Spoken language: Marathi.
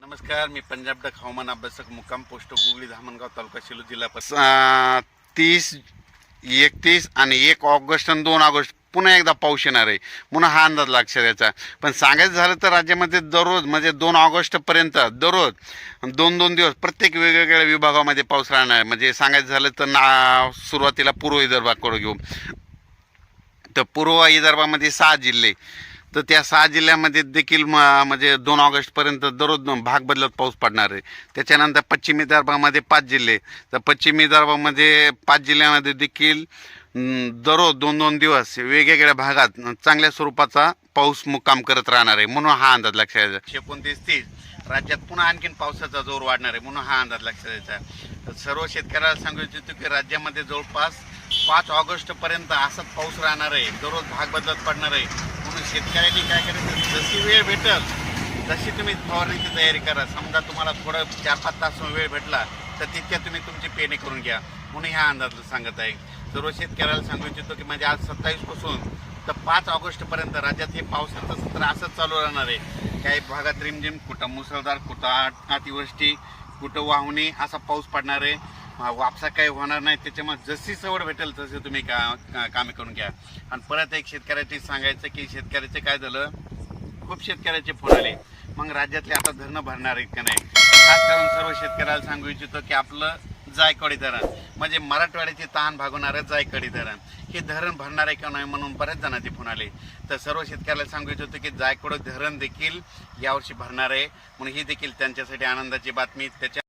नमस्कार मी पंजाब डक हवामान अभ्यासक मुक्काम पोस्ट गुगली धामणगाव तालुका शिलो जिल्हा तीस एकतीस आणि एक ऑगस्ट आणि दोन ऑगस्ट पुन्हा एकदा पाऊस येणार आहे. पुन्हा हा अंदाज लक्षात याचा. पण सांगायचं झालं तर राज्यामध्ये दररोज म्हणजे दोन ऑगस्टपर्यंत दररोज दोन दोन दिवस प्रत्येक वेगवेगळ्या विभागामध्ये पाऊस राहणार. आहे म्हणजे सांगायचं झालं तर ना सुरुवातीला पूर्व विदर्भाकडे घेऊ. तर पूर्व विदर्भामध्ये सहा जिल्हे. तर त्या सहा जिल्ह्यामध्ये देखील म- म्हणजे दोन ऑगस्टपर्यंत दररोज भाग बदलत पाऊस पडणार आहे. त्याच्यानंतर पश्चिम विदर्भामध्ये पाच जिल्हे. तर पश्चिम विदर्भामध्ये पाच जिल्ह्यामध्ये देखील दररोज दोन दोन दिवस वेगवेगळ्या भागात चांगल्या स्वरूपाचा पाऊस मुक्काम करत राहणार आहे. म्हणून हा अंदाज लक्षात यायचा एकोणतीस तीस. राज्यात पुन्हा आणखीन पावसाचा जोर वाढणार आहे. म्हणून हा अंदाज लक्षात यायचा तर सर्व शेतकऱ्याला सांगू इच्छितो की राज्यामध्ये जवळपास पाच ऑगस्टपर्यंत असंच असाच पाऊस राहणार आहे. दररोज भाग बदलत पडणार आहे. म्हणून शेतकऱ्यांनी काय करायचं? जशी वेळ भेटल तशी तुम्ही फवारणीची तयारी करा. समजा तुम्हाला थोडं चार पाच तास वेळ भेटला तर तितक्या तुम्ही तुमची पेरणी करून घ्या. म्हणून ह्या अंदाज सांगत आहे. सर्व शेतकऱ्याला सांगू इच्छितो की म्हणजे आज सत्तावीसपासून तर पाच ऑगस्टपर्यंत राज्यात हे पावसाचं सत्र असंच चालू राहणार आहे. काही भागात रिमझिम कुठं मुसळधार कुठं अतिवृष्टी कुठं वाहुणी असा पाऊस पडणार आहे. वापसा काही होणार नाही त्याच्यामुळे जशी सवड भेटेल तसे तुम्ही का का- कामे करून घ्या. आणि परत एक शेतकऱ्याची सांगायचं की शेतकऱ्याचे काय झालं? खूप शेतकऱ्याचे फोन आले. मग राज्यातले आता धरणं भरणार आहेत का नाही? खास करून सर्व शेतकऱ्याला सांगू इच्छितो की आपलं जायकवाडी धरण. म्हणजे मराठवाड्याचे तहान भागवणारं जायकवाडी धरण. हे धरण भरणार आहे का नाही म्हणून बऱ्याच जणांचे फोन आले. तर सर्व शेतकऱ्याला सांगू इच्छितो की जायकवाडी धरण देखील यावर्षी भरणार आहे. म्हणून ही देखील त्यांच्यासाठी आनंदाची बातमी. त्याच्या